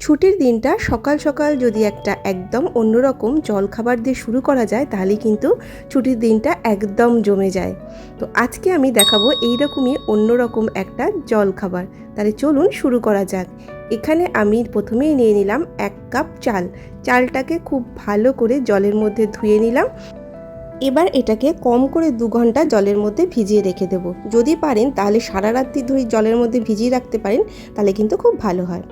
ছুটির দিনটা সকাল সকাল যদি একটা একদম অন্যরকম জলখাবার দিয়ে শুরু করা যায়, তাহলে কিন্তু ছুটির দিনটা একদম জমে যায়। তো আজকে আমি দেখাবো এইরকমই অন্যরকম একটা জলখাবার। তাহলে চলুন শুরু করা যাক। এখানে আমি প্রথমেই নিয়ে নিলাম এক কাপ চাল। চালটাকে খুব ভালো করে জলের মধ্যে ধুয়ে নিলাম। এবার এটাকে কম করে দু ঘণ্টা জলের মধ্যে ভিজিয়ে রেখে দেব। যদি পারেন, তাহলে সারা রাত্রি ধরে জলের মধ্যে ভিজিয়ে রাখতে পারেন, তাহলে কিন্তু খুব ভালো হয়।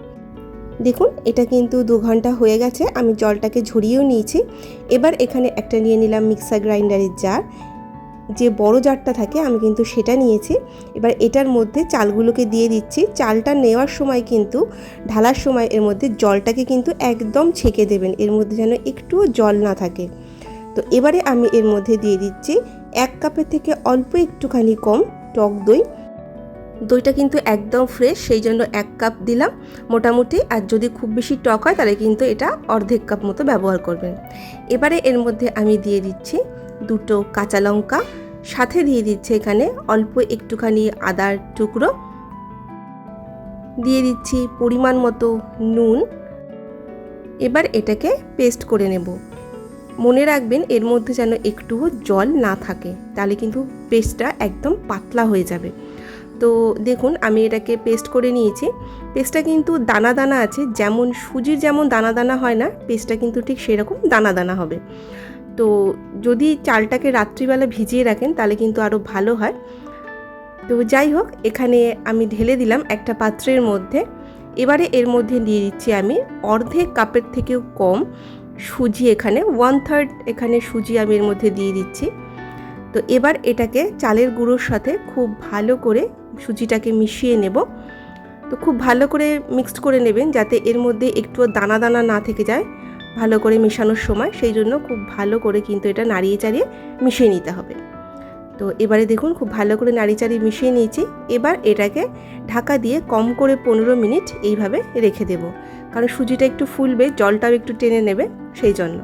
দেখুন, এটা কিন্তু দু ঘণ্টা হয়ে গেছে, আমি জলটাকে ঝরিয়েও নিয়েছি। এবার এখানে একটা নিয়ে নিলাম মিক্সার গ্রাইন্ডারের জার। যে বড় জারটা থাকে, আমি কিন্তু সেটা নিয়েছি। এবার এটার মধ্যে চালগুলোকে দিয়ে দিচ্ছি। চালটা নেওয়ার সময় কিন্তু, ঢালার সময় এর মধ্যে জলটাকে কিন্তু একদম ছেঁকে দেবেন, এর মধ্যে যেন একটুও জল না থাকে। তো এবারে আমি এর মধ্যে দিয়ে দিচ্ছি এক কাপের থেকে অল্প একটুখানি কম টক দই। দইটা কিন্তু একদম ফ্রেশ সেই জন্য এক কাপ দিলাম মোটামুটি। আর যদি খুব বেশি টক হয়, তাহলে কিন্তু এটা অর্ধেক কাপ মতো ব্যবহার করবেন। এবারে এর মধ্যে আমি দিয়ে দিচ্ছি দুটো কাঁচা লঙ্কা। সাথে দিয়ে দিচ্ছে এখানে অল্প একটুখানি আদার টুকরো। দিয়ে দিচ্ছি পরিমাণ মতো নুন। এবার এটাকে পেস্ট করে নেব। মনে রাখবেন, এর মধ্যে যেন একটুও জল না থাকে, তাহলে কিন্তু পেস্টটা একদম পাতলা হয়ে যাবে। তো দেখুন, আমি এটাকে পেস্ট করে নিয়েছি। পেস্টটা কিন্তু দানা দানা আছে, যেমন সুজির যেমন দানা দানা হয় না পেস্টটা কিন্তু ঠিক সেরকম দানা দানা হবে। তো যদি চালটাকে রাত্রিবেলা ভিজিয়ে রাখেন, তাহলে কিন্তু আরও ভালো হয়। তো যাই হোক, এখানে আমি ঢেলে দিলাম একটা পাত্রের মধ্যে। এবারে এর মধ্যে দিয়ে দিচ্ছি আমি অর্ধেক কাপের থেকেও কম সুজি এখানে ওয়ান থার্ড এখানে সুজি আমি এর মধ্যে দিয়ে দিচ্ছি। তো এবার এটাকে চালের গুঁড়োর সাথে খুব ভালো করে সুজিটাকে মিশিয়ে নেব। তো খুব ভালো করে মিক্সড করে নেবেন যাতে এর মধ্যে একটুও দানা দানা না থেকে যায়। ভালো করে মেশানোর সময় সেই জন্য খুব ভালো করে কিন্তু এটা নাড়িয়ে চাড়িয়ে মিশিয়ে নিতে হবে। তো এবারে দেখুন খুব ভালো করে নাড়িয়ে চাড়িয়ে মিশিয়ে নিয়েছি। এবার এটাকে ঢাকা দিয়ে কম করে পনেরো মিনিট এইভাবে রেখে দেব। কারণ সুজিটা একটু ফুলবে, জলটাও একটু টেনে নেবে সেই জন্য।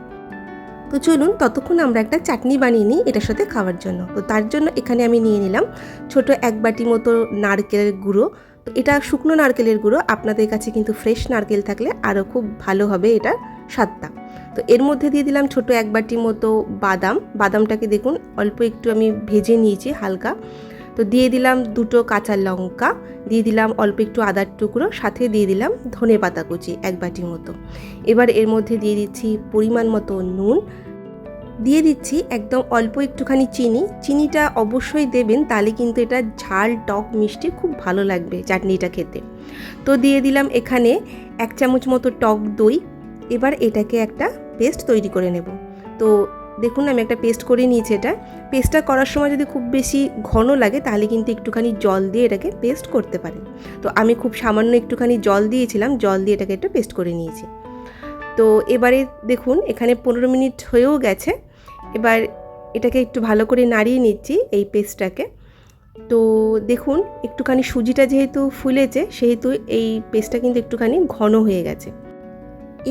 তো চলুন ততক্ষণ আমরা একটা চাটনি বানিয়ে নিই এটার সাথে খাওয়ার জন্য। তো তার জন্য এখানে আমি নিয়ে নিলাম ছোট এক বাটি মতো নারকেলের গুঁড়ো। তো এটা শুকনো নারকেলের গুঁড়ো, আপনাদের কাছে কিন্তু ফ্রেশ নারকেল থাকলে আরও খুব ভালো হবে এটা স্বাদটা। তো এর মধ্যে দিয়ে দিলাম ছোট এক বাটি মতো বাদাম। বাদামটাকে দেখুন, অল্প একটু আমি ভেজে নিয়েছি হালকা। তো দিয়ে দিলাম দুটো কাঁচা লঙ্কা, দিয়ে দিলাম অল্প একটু আদার টুকরো, সাথে দিয়ে দিলাম ধনে পাতা কুচি এক বাটি মতো। এবার এর মধ্যে দিয়ে দিচ্ছি পরিমাণ মতো নুন। দিয়ে দিচ্ছি একদম অল্প একটুখানি চিনি। চিনিটা অবশ্যই দেবেন, তাহলে কিন্তু এটা ঝাল, টক, মিষ্টি খুব ভালো লাগবে চাটনিটা খেতে। তো দিয়ে দিলাম এখানে এক চামচ মতো টক দই। এবার এটাকে একটা পেস্ট তৈরি করে নেব। তো দেখুন আমি একটা পেস্ট করে নিয়েছি এটা। পেস্টটা করার সময় যদি খুব বেশি ঘন লাগে, তাহলে কিন্তু একটুখানি জল দিয়ে এটাকে পেস্ট করতে পারেন। তো আমি খুব সামান্য একটুখানি জল দিয়েছিলাম, জল দিয়ে এটাকে একটু পেস্ট করে নিয়েছি। তো এবারে দেখুন, এখানে পনেরো মিনিট হয়েও গেছে। এবার এটাকে একটু ভালো করে নাড়িয়ে নিচ্ছি এই পেস্টটাকে তো দেখুন, একটুখানি সুজিটা যেহেতু ফুলেছে, সেহেতু এই পেস্টটা কিন্তু একটুখানি ঘন হয়ে গেছে।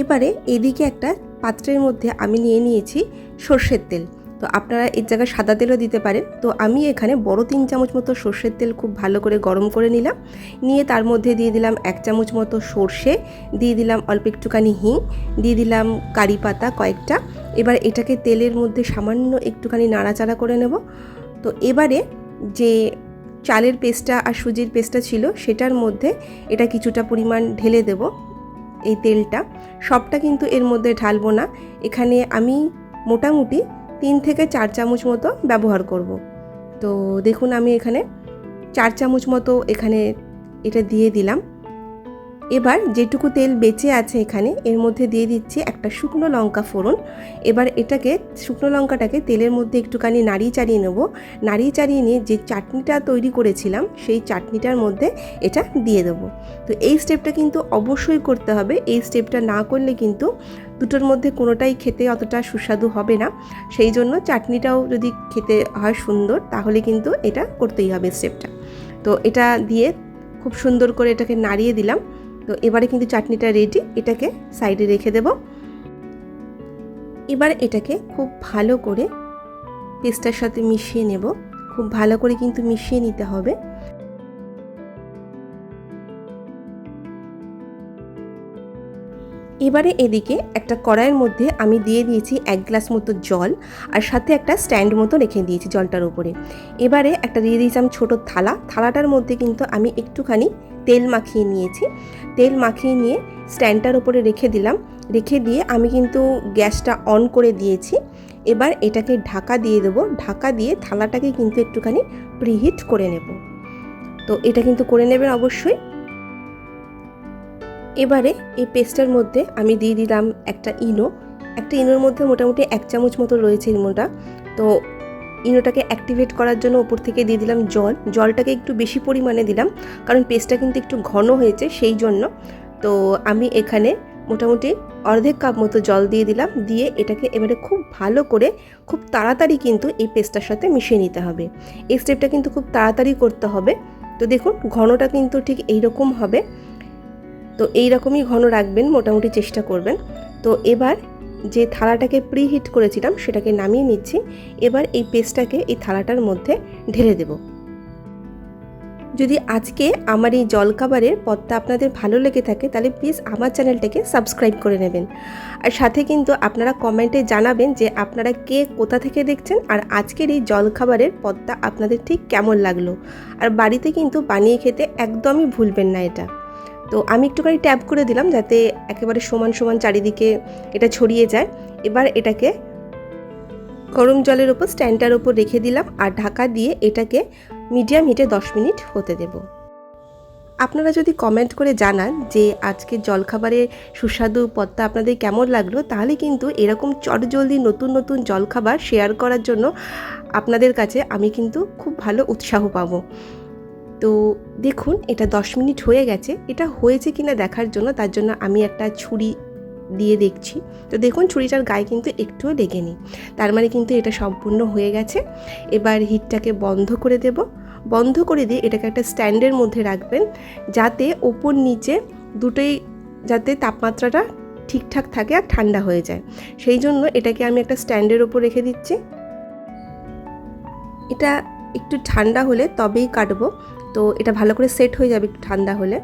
এবারে এদিকে একটা পাত্রের মধ্যে আমি নিয়ে নিয়েছি সর্ষের তেল। তো আপনারা এর জায়গায় সাদা তেলও দিতে পারেন। তো আমি এখানে বড় তিন চামচ মতো সর্ষের তেল খুব ভালো করে গরম করে নিলাম। নিয়ে তার মধ্যে দিয়ে দিলাম এক চামচ মতো সর্ষে, দিয়ে দিলাম অল্প একটুখানি হিং, দিয়ে দিলাম কারি পাতা কয়েকটা। এবার এটাকে তেলের মধ্যে সামান্য একটুখানি নাড়াচাড়া করে নেব। তো এবারে যে চালের পেস্টটা আর সুজির পেস্টটা ছিল, সেটার মধ্যে এটা কিছুটা পরিমাণ ঢেলে দেব। এই তেলটা। সবটা কিন্তু এর মধ্যে ঢালবো না। এখানে আমি মোটামুটি তিন থেকে চার চামচ মতো ব্যবহার করব। তো দেখুন আমি এখানে চার চামচ মতো এখানে এটা দিয়ে দিলাম। এবার যেটুকু তেল বেঁচে আছে এখানে, এর মধ্যে দিয়ে দিচ্ছি একটা শুকনো লঙ্কা ফোড়ন। এবার এটাকে, শুকনো লঙ্কাটাকে তেলের মধ্যে একটুখানি নাড়িয়ে চাড়িয়ে নেব। নাড়িয়ে চাড়িয়ে নিয়ে যে চাটনিটা তৈরি করেছিলাম, সেই চাটনিটার মধ্যে এটা দিয়ে দেবো। তো এই স্টেপটা কিন্তু অবশ্যই করতে হবে। এই স্টেপটা না করলে কিন্তু দুটোর মধ্যে কোনোটাই খেতে অতটা সুস্বাদু হবে না। সেই জন্য চাটনিটাও যদি খেতে হয় সুন্দর, তাহলে কিন্তু এটা করতেই হবে স্টেপটা তো এটা দিয়ে খুব সুন্দর করে এটাকে নাড়িয়ে দিলাম। তো এবারে কিন্তু চাটনিটা রেডি এটাকে সাইডে রেখে দেব। এবার এটাকে খুব ভালো করে পেস্টার সাথে মিশিয়ে নেব। খুব ভালো করে কিন্তু মিশিয়ে নিতে হবে। এবারে এদিকে একটা কড়াইয়ের মধ্যে আমি দিয়ে দিয়েছি এক গ্লাস মতো জল আর সাথে একটা স্ট্যান্ড মতো রেখে দিয়েছি জলটার উপরে। এবারে একটা দিয়ে দিয়েছিলাম ছোটো থালা। থালাটার মধ্যে কিন্তু আমি একটুখানি তেল মাখিয়ে নিয়েছি। তেল মাখিয়ে নিয়ে স্ট্যান্ডটার উপরে রেখে দিলাম। রেখে দিয়ে আমি কিন্তু গ্যাসটা অন করে দিয়েছি। এবার এটাকে ঢাকা দিয়ে দেবো। ঢাকা দিয়ে থালাটাকে কিন্তু একটুখানি প্রিহিট করে নেব। তো এটা কিন্তু করে নেবেন অবশ্যই। এবারে এই পেস্টের মধ্যে আমি দিয়ে দিলাম একটা ইনো। একটা ইনোর মধ্যে মোটামুটি এক চামচ মতো রয়েছে ইনোটা। তো ইনোটাকে অ্যাক্টিভেট করার জন্য ওপর থেকে দিয়ে দিলাম জল। জলটাকে একটু বেশি পরিমাণে দিলাম, কারণ পেস্টটা কিন্তু একটু ঘন হয়েছে সেই জন্য। তো আমি এখানে মোটামুটি অর্ধেক কাপ মতো জল দিয়ে দিলাম, দিয়ে এটাকে এবারে খুব ভালো করে খুব তাড়াতাড়ি কিন্তু এই পেস্টটার সাথে মিশিয়ে নিতে হবে। এই স্টেপটা কিন্তু খুব তাড়াতাড়ি করতে হবে। তো দেখুন, ঘনটা কিন্তু ঠিক এইরকম হবে। তো এই রকমই ঘন রাখবেন, মোটামুটি চেষ্টা করবেন। তো এবার যে থালাটাকে প্রি হিট করেছিলাম সেটাকে নামিয়ে নিচ্ছি। এবার এই পেস্টটাকে এই থালাটার মধ্যে ঢেলে দেব। যদি আজকে আমার এই জলখাবারের পদটা আপনাদের ভালো লেগে থাকে, তাহলে প্লিজ আমার চ্যানেলটাকে সাবস্ক্রাইব করে নেবেন। আর সাথে কিন্তু আপনারা কমেন্টে জানাবেন যে আপনারা কে কোথা থেকে দেখছেন আর আজকের এই জলখাবারের পদটা আপনাদের ঠিক কেমন লাগল। আর বাড়িতে কিন্তু বানিয়ে খেতে একদমই ভুলবেন না এটা। তো আমি একটুখানি ট্যাপ করে দিলাম যাতে একেবারে সমান সমান চারিদিকে এটা ছড়িয়ে যায়। এবার এটাকে গরম জলের ওপর স্ট্যান্ডটার ওপর রেখে দিলাম আর ঢাকা দিয়ে এটাকে মিডিয়াম হিটে দশ মিনিট হতে দেব। আপনারা যদি কমেন্ট করে জানান যে আজকে জলখাবারের সুস্বাদু পদটা আপনাদের কেমন লাগল, তাহলে কিন্তু এরকম চটজলদি নতুন নতুন জলখাবার শেয়ার করার জন্য আপনাদের কাছে আমি কিন্তু খুব ভালো উৎসাহ পাবো। তো দেখুন, এটা দশ মিনিট হয়ে গেছে। এটা হয়েছে কিনা দেখার জন্য তার জন্য আমি একটা ছুরি দিয়ে দেখছি। তো দেখুন, ছুরিটার গায়ে কিন্তু একটুও লেগেনি তার মানে কিন্তু এটা সম্পূর্ণ হয়ে গেছে। এবার হিটটাকে বন্ধ করে দেব। বন্ধ করে দিয়ে এটাকে একটা স্ট্যান্ডের মধ্যে রাখবেন যাতে ওপর নিচে দুটোই যাতে তাপমাত্রাটা ঠিকঠাক থাকে আর ঠান্ডা হয়ে যায়। সেই জন্য এটাকে আমি একটা স্ট্যান্ডের ওপর রেখে দিচ্ছি। এটা একটু ঠান্ডা হলে তবেই কাটবো। তো এটা ভালো করে সেট হয়ে যাবে একটু ঠান্ডা হলে।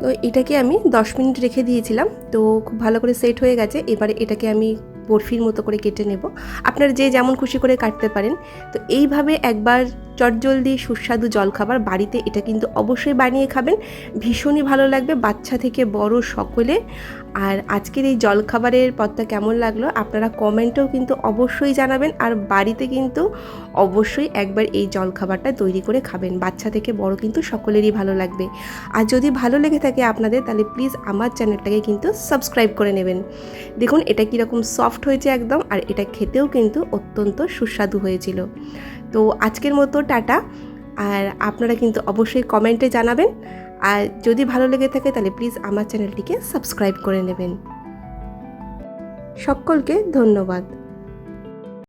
তো এটাকে আমি দশ মিনিট রেখে দিয়েছিলাম, তো খুব ভালো করে সেট হয়ে গেছে। এবারে এটাকে আমি বরফির মতো করে কেটে নেব। আপনারা যে যেমন খুশি করে কাটতে পারেন। তো এইভাবে একবার চটজলদি সুস্বাদু জলখাবার বাড়িতে এটা কিন্তু অবশ্যই বানিয়ে খাবেন। ভীষণই ভালো লাগবে বাচ্চা থেকে বড় সকলে। আর আজকের এই জলখাবারের পথটা কেমন লাগল আপনারা কমেন্টেও কিন্তু অবশ্যই জানাবেন। আর বাড়িতে কিন্তু অবশ্যই একবার এই জলখাবারটা তৈরি করে খাবেন। বাচ্চা থেকে বড় কিন্তু সকলেরই ভালো লাগবে। আর যদি ভালো লেগে থাকে আপনাদের তাহলে প্লিজ আমার চ্যানেলটাকে কিন্তু সাবস্ক্রাইব করে নেবেন। দেখুন এটা কীরকম সফট হয়েছে একদম আর এটা খেতেও কিন্তু অত্যন্ত সুস্বাদু হয়েছিল। তো আজকের মতো টাটা। আর আপনারা কিন্তু অবশ্যই কমেন্টে জানাবেন। আর যদি ভালো লেগে থাকে তাহলে প্লিজ আমার চ্যানেলটিকে সাবস্ক্রাইব করে নেবেন। সকলকে ধন্যবাদ।